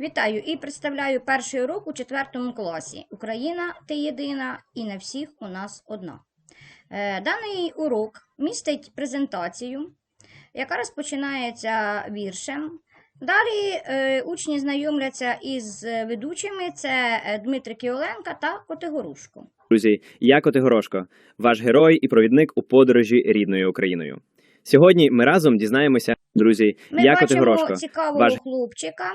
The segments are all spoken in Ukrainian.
Вітаю і представляю перший урок у четвертому класі. Україна ти єдина і на всіх у нас одна. Е, Даний урок містить презентацію, яка розпочинається віршем. Далі е, учні знайомляться із ведучими: це е, Дмитрик Кіоленка та Котигорушко. Друзі, я Котигорошко, ваш герой і провідник у подорожі рідною Україною. Сьогодні ми разом дізнаємося, друзі, Ми я бачимо Котигорошко. цікавого ваш- хлопчика,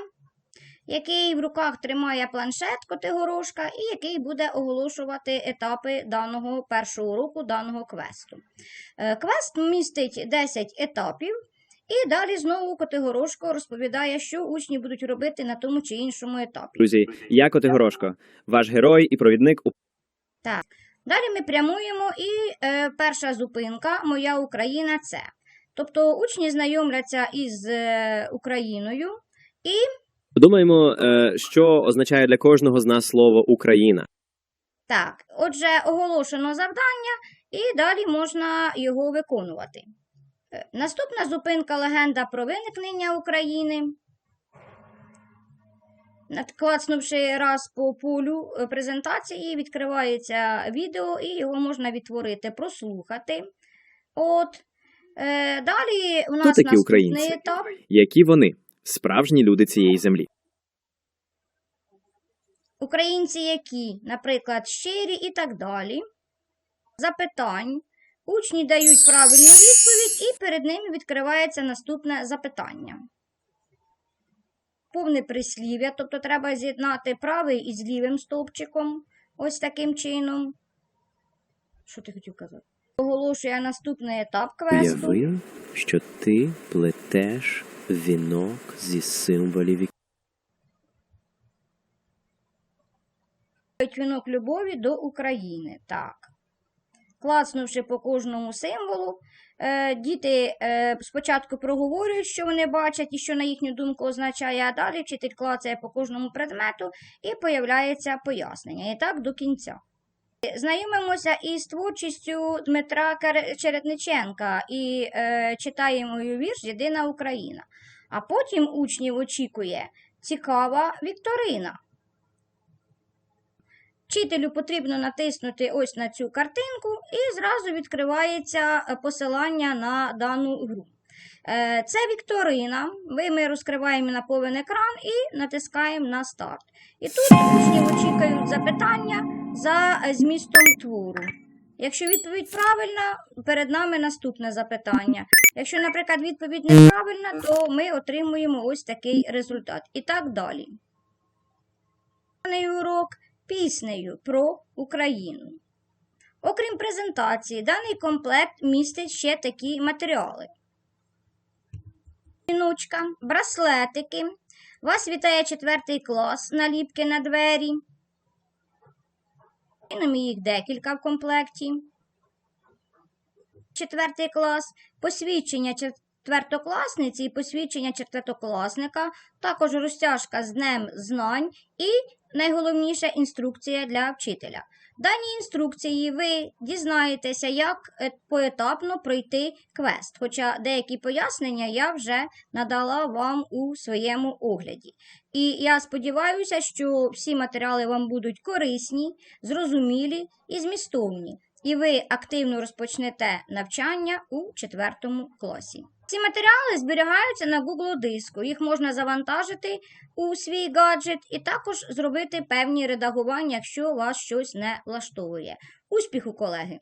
який в руках тримає планшет Котигорошка і який буде оголошувати етапи даного першого уроку, даного квесту. Е, Квест містить 10 етапів, і далі знову Котигорошко розповідає, що учні будуть робити на тому чи іншому етапі. Друзі, я Котигорошко, ваш герой і провідник у Далі ми прямуємо, і е, перша зупинка Моя Україна це. Тобто учні знайомляться із е, Україною. Подумаємо, е, що означає для кожного з нас слово Україна. Так, отже, оголошено завдання, і далі можна його виконувати. Е, Наступна зупинка легенда про виникнення України. Клацнувши раз по полю е, презентації, відкривається відео, і його можна відтворити, прослухати. От. Е, далі у нас такі наступний українці? етап. Які вони справжні люди цієї землі? Українці які, наприклад, щирі і так далі. Запитань. Учні дають правильну відповідь, і перед ними відкривається наступне запитання. Повне прислів'я, тобто треба з'єднати правий із лівим стовпчиком. Ось таким чином. Що ти хотів казати? Оголошує наступний етап квесту. Уяви, що ти плетеш вінок зі символів вінок любові до України. Так. Клацнувши по кожному символу, е, діти е, спочатку проговорюють, що вони бачать і що на їхню думку означає, а далі вчитель клацає по кожному предмету і появляється пояснення. І так до кінця. Знайомимося із творчістю Дмитра Чередниченка і е, читаємо його вірш Єдина Україна. А потім учнів очікує цікава вікторина. Вчителю потрібно натиснути ось на цю картинку, і зразу відкривається е, посилання на дану гру. Е, Це вікторина. Ми розкриваємо на повен екран і натискаємо на старт. І тут учні очікують запитання за е, змістом твору. Якщо відповідь правильна, перед нами наступне запитання. Якщо, наприклад, відповідь неправильна, то ми отримуємо ось такий результат. І так далі. Даний урок піснею про Україну. Окрім презентації, даний комплект містить ще такі матеріали. Віночка, браслетики. Вас вітає четвертий клас, наліпки на двері. І їх декілька в комплекті. Четвертий клас, посвідчення четвертокласниці і посвідчення четвертокласника, також розтяжка з Днем знань і найголовніша інструкція для вчителя. В даній інструкції ви дізнаєтеся, як е, поетапно пройти квест, хоча деякі пояснення я вже надала вам у своєму огляді. І я сподіваюся, що всі матеріали вам будуть корисні, зрозумілі і змістовні, і ви активно розпочнете навчання у четвертому класі. Ці матеріали зберігаються на Google диску. Їх можна завантажити у свій гаджет і також зробити певні редагування, якщо вас щось не влаштовує. Успіху, колеги!